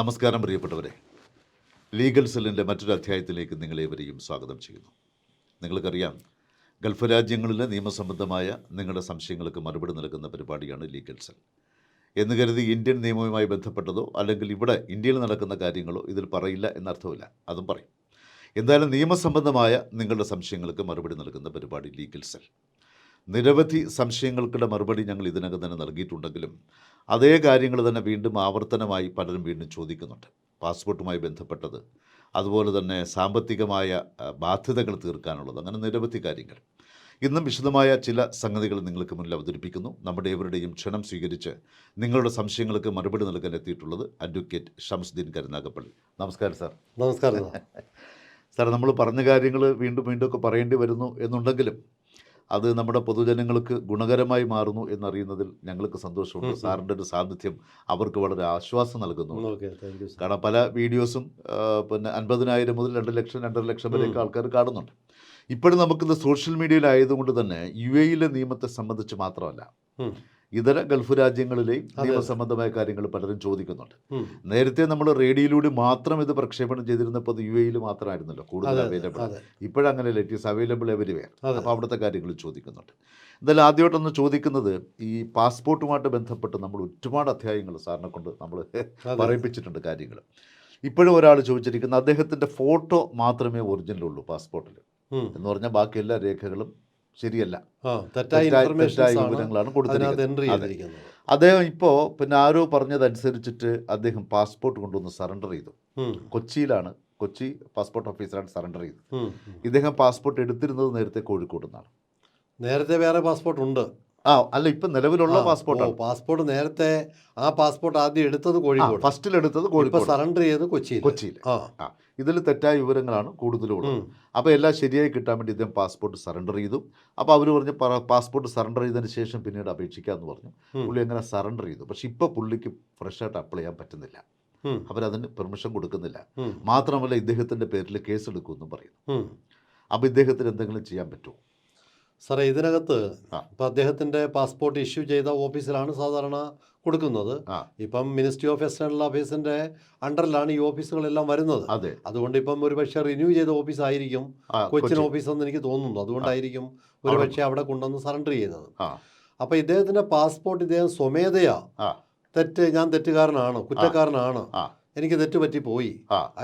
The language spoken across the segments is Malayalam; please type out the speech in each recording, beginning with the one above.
നമസ്കാരം പ്രിയപ്പെട്ടവരെ. ലീഗൽ സെല്ലിന്റെ മറ്റൊരു അധ്യായത്തിലേക്ക് നിങ്ങളേവരെയും സ്വാഗതം ചെയ്യുന്നു. നിങ്ങൾക്കറിയാം ഗൾഫ് രാജ്യങ്ങളിലെ നിയമസംബന്ധമായ നിങ്ങളുടെ സംശയങ്ങൾക്ക് മറുപടി നൽകുന്ന പരിപാടിയാണ് ലീഗൽ സെൽ. എന്ന് കരുതി ഇന്ത്യൻ നിയമവുമായി ബന്ധപ്പെട്ടതോ അല്ലെങ്കിൽ ഇവിടെ ഇന്ത്യയിൽ നടക്കുന്ന കാര്യങ്ങളോ ഇതിൽ പറയില്ല എന്നർത്ഥമില്ല അതും പറയും. എന്തായാലും നിയമസംബന്ധമായ നിങ്ങളുടെ സംശയങ്ങൾക്ക് മറുപടി നൽകുന്ന പരിപാടി ലീഗൽ സെൽ. നിരവധി സംശയങ്ങൾക്കുള്ള മറുപടി ഞങ്ങൾ ഇതിനകം തന്നെ നൽകിയിട്ടുണ്ടെങ്കിലും അതേ കാര്യങ്ങൾ തന്നെ വീണ്ടും ആവർത്തനമായി പലരും വീണ്ടും ചോദിക്കുന്നുണ്ട്. പാസ്പോർട്ടുമായി ബന്ധപ്പെട്ടത് അതുപോലെ തന്നെ സാമ്പത്തികമായ ബാധ്യതകൾ തീർക്കാനുള്ളത് അങ്ങനെ നിരവധി കാര്യങ്ങൾ. ഇന്നും വിശദമായ ചില സംഗതികൾ നിങ്ങൾക്ക് മുന്നിൽ അവതരിപ്പിക്കുന്നു. നമ്മുടെ ഏവരുടെയും ക്ഷണം സ്വീകരിച്ച് നിങ്ങളുടെ സംശയങ്ങൾക്ക് മറുപടി നൽകാൻ എത്തിയിട്ടുള്ളത് അഡ്വക്കേറ്റ് ഷംസുദ്ദീൻ കരുനാഗപ്പള്ളി. നമസ്കാരം സാർ. നമസ്കാരം സാർ നമ്മൾ പറഞ്ഞ കാര്യങ്ങൾ വീണ്ടും വീണ്ടും ഒക്കെ പറയേണ്ടി വരുന്നു എന്നുണ്ടെങ്കിലും അത് നമ്മുടെ പൊതുജനങ്ങൾക്ക് ഗുണകരമായി മാറുന്നു എന്നറിയുന്നതിൽ ഞങ്ങൾക്ക് സന്തോഷമുണ്ട്. സാറിന്റെ ഒരു സാന്നിധ്യം അവർക്ക് വളരെ ആശ്വാസം നൽകുന്നു കാരണം പല വീഡിയോസും പിന്നെ അൻപതിനായിരം മുതൽ രണ്ട് ലക്ഷം രണ്ടര ലക്ഷം വരെയൊക്കെ ആൾക്കാർ കാണുന്നുണ്ട്. ഇപ്പോഴും നമുക്കിത് സോഷ്യൽ മീഡിയയിലായതുകൊണ്ട് തന്നെ യു എയിലെ നിയമത്തെ സംബന്ധിച്ച് മാത്രമല്ല. ഇതര ഗൾഫ് രാജ്യങ്ങളിലെയും. നിയമസംബന്ധമായ കാര്യങ്ങൾ പലരും ചോദിക്കുന്നുണ്ട്. നേരത്തെ നമ്മൾ റേഡിയോയിലൂടെ മാത്രം ഇത് പ്രക്ഷേപണം ചെയ്തിരുന്നപ്പോൾ അത് യു എയിൽ മാത്രമായിരുന്നല്ലോ കൂടുതൽ അവൈലബിൾ ഇപ്പോഴങ്ങനെ ഇറ്റ് ഈസ് അവൈലബിൾ എവരിവെയർ. അപ്പോൾ അവിടുത്തെ കാര്യങ്ങൾ ചോദിക്കുന്നുണ്ട്. എന്തായാലും ആദ്യമായിട്ടൊന്ന് ചോദിക്കുന്നത് ഈ പാസ്പോർട്ടുമായിട്ട് ബന്ധപ്പെട്ട് നമ്മൾ ഒരുപാട് അധ്യായങ്ങൾ സാറിനെ കൊണ്ട് നമ്മൾ പറയിപ്പിച്ചിട്ടുണ്ട് കാര്യങ്ങൾ. ഇപ്പോഴും ഒരാൾ ചോദിച്ചിരിക്കുന്ന അദ്ദേഹത്തിന്റെ ഫോട്ടോ മാത്രമേ ഒറിജിനലുള്ളൂ പാസ്പോർട്ടിൽ. എന്ന് പറഞ്ഞാൽ ബാക്കി എല്ലാ രേഖകളും ശരിയല്ല. തെറ്റായ വിവരങ്ങളാണ് കൊടുത്തത് കൊടുത്തിരിക്കുന്നത്. അദ്ദേഹം ഇപ്പോൾ പിന്നെ ആരോ പറഞ്ഞതനുസരിച്ചിട്ട് അദ്ദേഹം പാസ്പോർട്ട് കൊണ്ടുവന്ന് സറണ്ടർ ചെയ്തു. കൊച്ചിയിലാണ്. കൊച്ചി പാസ്പോർട്ട് ഓഫീസറാണ് സറണ്ടർ ചെയ്തത്. ഇദ്ദേഹം പാസ്പോർട്ട് എടുത്തിരുന്നത് നേരത്തെ കോഴിക്കോട് നിന്നാണ്. നേരത്തെ വേറെ പാസ്പോർട്ട് ഉണ്ട്. ആ അല്ല ഇപ്പൊ നിലവിലുള്ള പാസ്പോർട്ട് പാസ്പോർട്ടാണ് പാസ്പോർട്ട് നേരത്തെ ആ പാസ്പോർട്ട് ആദ്യം എടുത്തത് കോഴിക്കോട്. ഫസ്റ്റിൽ എടുത്തത് കോഴിക്കോട്. സറണ്ടർ ചെയ്തത് കൊച്ചിയിൽ കൊച്ചിയിൽ ആ. ഇതിൽ തെറ്റായ വിവരങ്ങളാണ് കൂടുതലുള്ളത്. അപ്പോൾ എല്ലാം ശരിയായി കിട്ടാൻ വേണ്ടി ഇദ്ദേഹം പാസ്പോർട്ട് സറണ്ടർ ചെയ്തു. അപ്പോൾ അവർ പറഞ്ഞ് പാസ്പോർട്ട് സറണ്ടർ ചെയ്തതിന് ശേഷം പിന്നീട് അപേക്ഷിക്കാമെന്ന് പറഞ്ഞു. പുള്ളി അങ്ങനെ സറണ്ടർ ചെയ്തു. പക്ഷെ ഇപ്പോൾ പുള്ളിക്ക് ഫ്രഷായിട്ട് അപ്ലൈ ചെയ്യാൻ പറ്റുന്നില്ല. അവരതിന് പെർമിഷൻ കൊടുക്കുന്നില്ല. മാത്രമല്ല ഇദ്ദേഹത്തിന്റെ പേരിൽ കേസ് എടുക്കുമെന്നും പറയുന്നു അപ്പോൾ ഇദ്ദേഹത്തിന് എന്തെങ്കിലും ചെയ്യാൻ പറ്റുമോ? സാറേ ഇതിനകത്ത് ഇപ്പോൾ ഇപ്പം അദ്ദേഹത്തിന്റെ പാസ്പോർട്ട് ഇഷ്യൂ ചെയ്ത ഓഫീസിലാണ് സാധാരണ കൊടുക്കുന്നത്. ഇപ്പം മിനിസ്ട്രി ഓഫ് എക്സ്റ്റേണൽ അഫയേഴ്സിന്റെ അണ്ടറിലാണ് ഈ ഓഫീസുകളെല്ലാം വരുന്നത്. അതെ. അതുകൊണ്ട് ഇപ്പം ഒരു പക്ഷേ റിന്യൂ ചെയ്ത ഓഫീസ് ആയിരിക്കും കൊച്ചിൻ ഓഫീസ് എന്ന് എനിക്ക് തോന്നുന്നു. അതുകൊണ്ടായിരിക്കും ഒരു പക്ഷേ അവിടെ കൊണ്ടുവന്ന് സറണ്ടർ ചെയ്തത് അപ്പൊ ഇദ്ദേഹത്തിന്റെ പാസ്പോർട്ട് ഇദ്ദേഹം സ്വമേധയാ തെറ്റ് ഞാൻ തെറ്റുകാരനാണ് കുറ്റക്കാരനാണ്. എനിക്ക് തെറ്റ് പറ്റി പോയി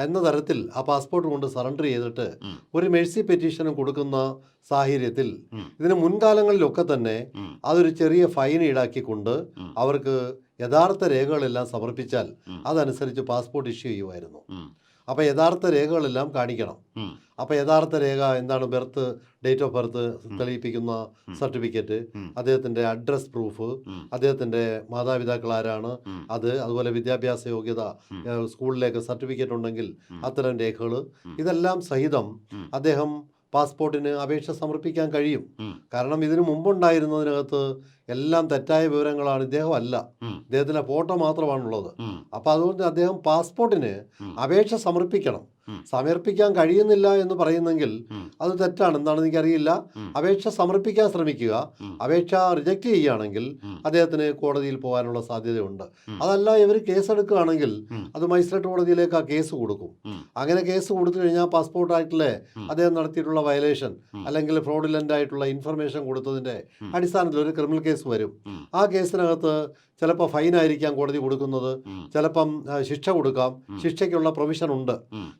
എന്ന തരത്തിൽ ആ പാസ്പോർട്ട് കൊണ്ട് സറണ്ടർ ചെയ്തിട്ട് ഒരു മെഴ്സി പെറ്റീഷനും കൊടുക്കുന്ന സാഹചര്യത്തിൽ. ഇതിന് മുൻകാലങ്ങളിലൊക്കെ തന്നെ അതൊരു ചെറിയ ഫൈൻ ഈടാക്കിക്കൊണ്ട്. അവർക്ക് യഥാർത്ഥ രേഖകളെല്ലാം സമർപ്പിച്ചാൽ അതനുസരിച്ച് പാസ്പോർട്ട് ഇഷ്യൂ ചെയ്യുമായിരുന്നു. അപ്പോൾ യഥാർത്ഥ രേഖകളെല്ലാം കാണിക്കണം. അപ്പോൾ യഥാർത്ഥ രേഖ എന്താണ് ബർത്ത് ഡേറ്റ് ഓഫ് ബർത്ത് തെളിയിപ്പിക്കുന്ന സർട്ടിഫിക്കറ്റ് അദ്ദേഹത്തിന്റെ അദ്ദേഹത്തിന്റെ അഡ്രസ് പ്രൂഫ് അദ്ദേഹത്തിന്റെ അദ്ദേഹത്തിന്റെ മാതാപിതാക്കൾ ആരാണ് അത് അതുപോലെ വിദ്യാഭ്യാസ യോഗ്യത. സ്കൂളിലേക്ക് സർട്ടിഫിക്കറ്റ് ഉണ്ടെങ്കിൽ. അത്തരം രേഖകൾ ഇതെല്ലാം സഹിതം അദ്ദേഹം പാസ്പോർട്ടിന് അപേക്ഷ സമർപ്പിക്കാൻ കഴിയും. കാരണം ഇതിനു മുമ്പുണ്ടായിരുന്നതിനകത്ത് എല്ലാം തെറ്റായ വിവരങ്ങളാണ്. ഇദ്ദേഹം അല്ല. ഇദ്ദേഹത്തിന്റെ ഫോട്ടോ മാത്രമാണുള്ളത്. അപ്പൊ അപ്പോൾ അതുകൊണ്ട് അദ്ദേഹം പാസ്പോർട്ടിന് അപേക്ഷ സമർപ്പിക്കണം. സമർപ്പിക്കാൻ കഴിയുന്നില്ല എന്ന് പറയുന്നെങ്കിൽ അത് തെറ്റാണ്. എന്താണെന്ന് എനിക്കറിയില്ല. അറിയില്ല അപേക്ഷ സമർപ്പിക്കാൻ ശ്രമിക്കുക. അപേക്ഷ റിജക്റ്റ് ചെയ്യുകയാണെങ്കിൽ അദ്ദേഹത്തിന് കോടതിയിൽ പോകാനുള്ള സാധ്യതയുണ്ട്. അതല്ല ഇവർ കേസെടുക്കുകയാണെങ്കിൽ. അത് മജിസ്ട്രേറ്റ് കോടതിയിലേക്ക് ആ കേസ് കൊടുക്കും. അങ്ങനെ കേസ് കൊടുത്തു കഴിഞ്ഞാൽ പാസ്പോർട്ട് ആക്ടിലെ അദ്ദേഹം നടത്തിയിട്ടുള്ള വയലേഷൻ അല്ലെങ്കിൽ ഫ്രോഡിലന്റ് ആയിട്ടുള്ള ഇൻഫർമേഷൻ കൊടുത്തതിന്റെ. അടിസ്ഥാനത്തിൽ ഒരു ക്രിമിനൽ കേസ് വരും. ഉം. ആ കേസിനകത്ത് ചിലപ്പോൾ ഫൈനായിരിക്കാം കോടതി കൊടുക്കുന്നത്. ചിലപ്പം ശിക്ഷ കൊടുക്കാം. ശിക്ഷയ്ക്കുള്ള പ്രൊവിഷൻ ഉണ്ട്.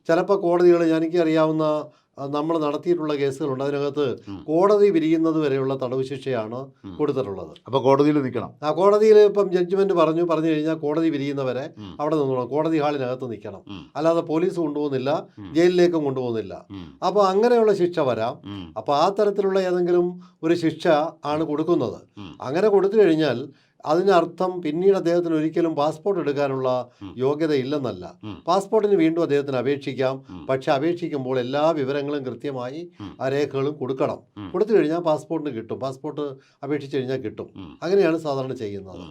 ചിലപ്പോൾ കോടതികൾ എനിക്ക് അറിയാവുന്ന നമ്മൾ നടത്തിയിട്ടുള്ള കേസുകളുണ്ട്. അതിനകത്ത് കോടതി വിരിയുന്നത് വരെയുള്ള തടവ് ശിക്ഷയാണ് കൊടുത്തിട്ടുള്ളത്. അപ്പോൾ കോടതിയിൽ നിൽക്കണം. ആ കോടതിയിൽ ഇപ്പം ജഡ്ജ്മെന്റ് പറഞ്ഞു പറഞ്ഞു കഴിഞ്ഞാൽ കോടതി വിരിയുന്നവരെ. അവിടെ നിന്നോണം കോടതി ഹാളിനകത്ത് നിൽക്കണം. അല്ലാതെ പോലീസ് കൊണ്ടുപോകുന്നില്ല ജയിലിലേക്കും കൊണ്ടുപോകുന്നില്ല. അപ്പോൾ അങ്ങനെയുള്ള ശിക്ഷ വരാം. അപ്പോൾ ആ തരത്തിലുള്ള ഏതെങ്കിലും ഒരു ശിക്ഷ ആണ് കൊടുക്കുന്നത്. അങ്ങനെ കൊടുത്തു കഴിഞ്ഞാൽ അതിനർത്ഥം പിന്നീട് അദ്ദേഹത്തിന് ഒരിക്കലും പാസ്പോർട്ട് എടുക്കാനുള്ള യോഗ്യത ഇല്ലെന്നല്ല പാസ്പോർട്ടിന് വീണ്ടും അദ്ദേഹത്തിന് അപേക്ഷിക്കാം. പക്ഷെ അപേക്ഷിക്കുമ്പോൾ എല്ലാ വിവരങ്ങളും കൃത്യമായി. ആ രേഖകളും കൊടുക്കണം. കൊടുത്തു കഴിഞ്ഞാൽ പാസ്പോർട്ടിന് കിട്ടും. പാസ്പോർട്ട് അപേക്ഷിച്ചു കഴിഞ്ഞാൽ കിട്ടും. അങ്ങനെയാണ് സാധാരണ ചെയ്യുന്നത്.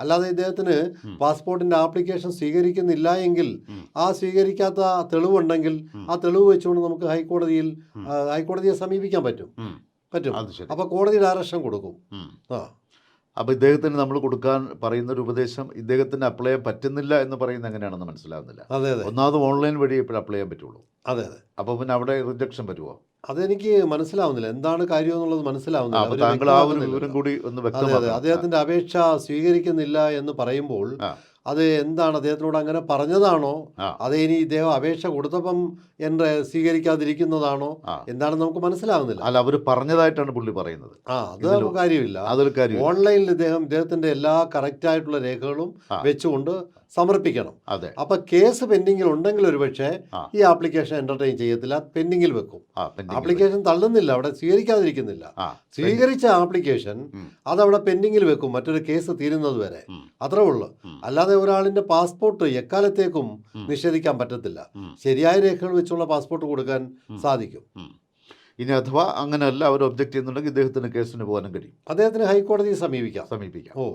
അല്ലാതെ ഇദ്ദേഹത്തിന് പാസ്പോർട്ടിന്റെ ആപ്ലിക്കേഷൻ സ്വീകരിക്കുന്നില്ല എങ്കിൽ ആ സ്വീകരിക്കാത്ത തെളിവുണ്ടെങ്കിൽ ആ തെളിവ് വെച്ചുകൊണ്ട് നമുക്ക് ഹൈക്കോടതിയിൽ ഹൈക്കോടതിയെ സമീപിക്കാൻ പറ്റും. പറ്റും. അപ്പൊ കോടതി ഡയറക്ഷൻ കൊടുക്കും. ആ. അപ്പോൾ ഇദ്ദേഹത്തിന് നമ്മൾ കൊടുക്കാൻ പറയുന്ന ഒരു ഉപദേശം ഇദ്ദേഹത്തിന് അപ്ലൈ ചെയ്യാൻ പറ്റുന്നില്ല എന്ന് പറയുന്നത് എങ്ങനെയാണെന്ന് മനസ്സിലാകുന്നില്ല അതെ അതെ. ഒന്നാമത് ഓൺലൈൻ വഴി ഇപ്പോൾ അപ്ലൈ ചെയ്യാൻ പറ്റുള്ളൂ. അതെ അതെ. അപ്പോൾ പിന്നെ അവിടെ റിജക്ഷൻ വരുമോ അതെനിക്ക് മനസ്സിലാവുന്നില്ല. എന്താണ് കാര്യം എന്നുള്ളത് മനസ്സിലാവുന്നില്ല. താങ്കൾ ആ ഒരു വിവരം കൂടി ഒന്ന് വ്യക്തമാക്കുക അദ്ദേഹത്തിന്റെ അപേക്ഷ സ്വീകരിക്കുന്നില്ല എന്ന് പറയുമ്പോൾ. അത് എന്താണ് അദ്ദേഹത്തിനോട് അങ്ങനെ പറഞ്ഞതാണോ. അത് ഇനി ഇദ്ദേഹം അപേക്ഷ കൊടുത്തപ്പം എന്റെ സ്വീകരിക്കാതിരിക്കുന്നതാണോ. എന്താണെന്ന് നമുക്ക് മനസ്സിലാകുന്നില്ല അല്ല അവർ പറഞ്ഞതായിട്ടാണ് പുള്ളി പറയുന്നത്. ആ അത് കാര്യമില്ല അതൊരു കാര്യം ഓൺലൈനിൽ ഇദ്ദേഹം ഇദ്ദേഹത്തിന്റെ എല്ലാ കറക്റ്റ് ആയിട്ടുള്ള രേഖകളും വെച്ചുകൊണ്ട് സമർപ്പിക്കണം. അതെ. അപ്പൊ കേസ് പെൻഡിങ്ങിൽ ഉണ്ടെങ്കിൽ ഒരുപക്ഷെ ഈ ആപ്ലിക്കേഷൻ എന്റർടൈൻ ചെയ്യത്തില്ല പെൻഡിങ്ങിൽ വെക്കും. ആപ്ലിക്കേഷൻ തള്ളുന്നില്ല അവിടെ സ്വീകരിക്കാതിരിക്കുന്നില്ല. സ്വീകരിച്ച ആപ്ലിക്കേഷൻ. അതവിടെ പെൻഡിങ്ങിൽ വെക്കും മറ്റൊരു കേസ് തീരുന്നത് വരെ. അത്രേ ഉള്ളൂ. അല്ലാതെ ഒരാളിന്റെ പാസ്പോർട്ട് എക്കാലത്തേക്കും നിഷേധിക്കാൻ പറ്റത്തില്ല. ശരിയായ രേഖകൾ വെച്ചുള്ള പാസ്പോർട്ട് കൊടുക്കാൻ സാധിക്കും. ഇനി അഥവാ അങ്ങനെയല്ല അവർ ഒബ്ജക്റ്റ് ചെയ്യുന്നുണ്ടെങ്കിൽ ഇദ്ദേഹത്തിന് കേസിന് പോകാനും കഴിയും. അദ്ദേഹത്തിന് ഹൈക്കോടതിയെ സമീപിക്കാം. സമീപിക്കാം. ഓ.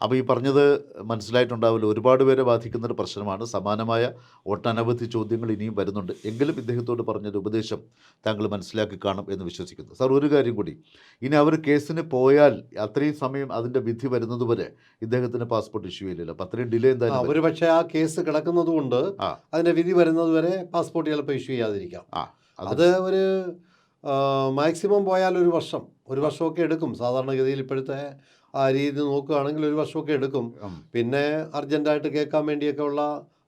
അപ്പോൾ ഈ പറഞ്ഞത് മനസ്സിലായിട്ടുണ്ടാവില്ല. ഒരുപാട് പേരെ ബാധിക്കുന്ന ഒരു പ്രശ്നമാണ്. സമാനമായ ഒട്ടനവധി ചോദ്യങ്ങൾ ഇനിയും വരുന്നുണ്ട്. എങ്കിലും ഇദ്ദേഹത്തോട് പറഞ്ഞൊരു ഉപദേശം താങ്കൾ മനസ്സിലാക്കി കാണും എന്ന് വിശ്വസിക്കുന്നു. സാർ ഒരു കാര്യം കൂടി. ഇനി അവർ കേസിന് പോയാൽ അത്രയും സമയം അതിന്റെ വിധി വരുന്നതുവരെ ഇദ്ദേഹത്തിന് പാസ്പോർട്ട് ഇഷ്യൂ ചെയ്യില്ല അപ്പം അത്രയും ഡിലേ എന്തായാലും അവർ ഒരു പക്ഷേ ആ കേസ് കിടക്കുന്നതുകൊണ്ട് ആ. അതിന്റെ വിധി വരുന്നതുവരെ പാസ്പോർട്ട് ചിലപ്പോൾ ഇഷ്യൂ ചെയ്യാതിരിക്കാം. അത് ഒരു മാക്സിമം പോയാൽ ഒരു വർഷം. ഒരു വർഷമൊക്കെ എടുക്കും സാധാരണഗതിയിൽ ഇപ്പോഴത്തെ ആ രീതി നോക്കുകയാണെങ്കിൽ ഒരു വർഷമൊക്കെ എടുക്കും. പിന്നെ അർജന്റായിട്ട് കേൾക്കാൻ വേണ്ടിയൊക്കെ ഉള്ള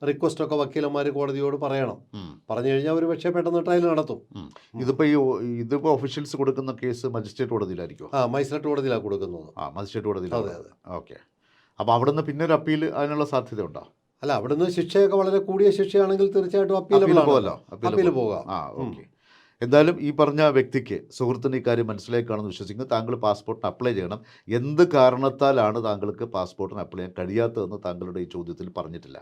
റിക്വസ്റ്റ് ഒക്കെ വക്കീലന്മാർ കോടതിയോട് പറയണം. പറഞ്ഞു കഴിഞ്ഞാൽ ഒരു പക്ഷേ പെട്ടെന്ന് ട്രയൽ നടത്തും. ഇതിപ്പോ ഈ ഇതിപ്പോ ഒഫീഷ്യൽസ് കൊടുക്കുന്ന കേസ് മജിസ്ട്രേറ്റ് കോടതിയിലായിരിക്കും ആ മജിസ്ട്രേറ്റ് കോടതിയിലാണ് കൊടുക്കുന്നത്. ആ മജിസ്ട്രേറ്റ് കോടതിയിൽ അതെ, അതെ. ഓക്കെ. അപ്പോൾ അവിടെ നിന്ന് പിന്നെ ഒരു അപ്പീൽ അതിനുള്ള സാധ്യത ഉണ്ടോ അല്ല അവിടുന്ന് ശിക്ഷയൊക്കെ വളരെ കൂടിയ ശിക്ഷയാണെങ്കിൽ തീർച്ചയായിട്ടും അപ്പീൽ പോകാം അപ്പീൽ പോകാം. ആ ഓക്കെ. എന്തായാലും ഈ പറഞ്ഞ വ്യക്തിക്ക് സുഹൃത്തിന് ഈ കാര്യം മനസ്സിലായി കാണുമെന്ന് വിശ്വസിക്കുന്നു. താങ്കൾ പാസ്പോർട്ടിന് അപ്ലൈ ചെയ്യണം. എന്ത് കാരണത്താലാണ് താങ്കൾക്ക് പാസ്പോർട്ടിന് അപ്ലൈ ചെയ്യാൻ കഴിയാത്തതെന്ന് താങ്കളുടെ ഈ ചോദ്യത്തിൽ പറഞ്ഞിട്ടില്ല.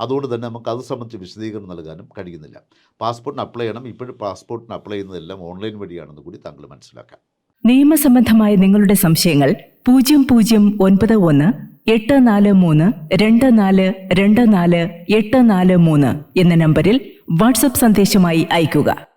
അതുകൊണ്ട് തന്നെ നമുക്ക് അത് സംബന്ധിച്ച് വിശദീകരണം നൽകാനും കഴിയുന്നില്ല. പാസ്പോർട്ടിന് അപ്ലൈ ചെയ്യണം. ഇപ്പോഴും പാസ്പോർട്ടിന് അപ്ലൈ ചെയ്യുന്നതെല്ലാം ഓൺലൈൻ വഴിയാണെന്ന് കൂടി താങ്കൾ മനസ്സിലാക്കാം. നിയമസംബന്ധമായ നിങ്ങളുടെ സംശയങ്ങൾ പൂജ്യം പൂജ്യം ഒൻപത് ഒന്ന് എട്ട് നാല് മൂന്ന് രണ്ട് നാല് രണ്ട് നാല് എട്ട് നാല് മൂന്ന് എന്ന നമ്പറിൽ വാട്സപ്പ് സന്ദേശമായി അയയ്ക്കുക.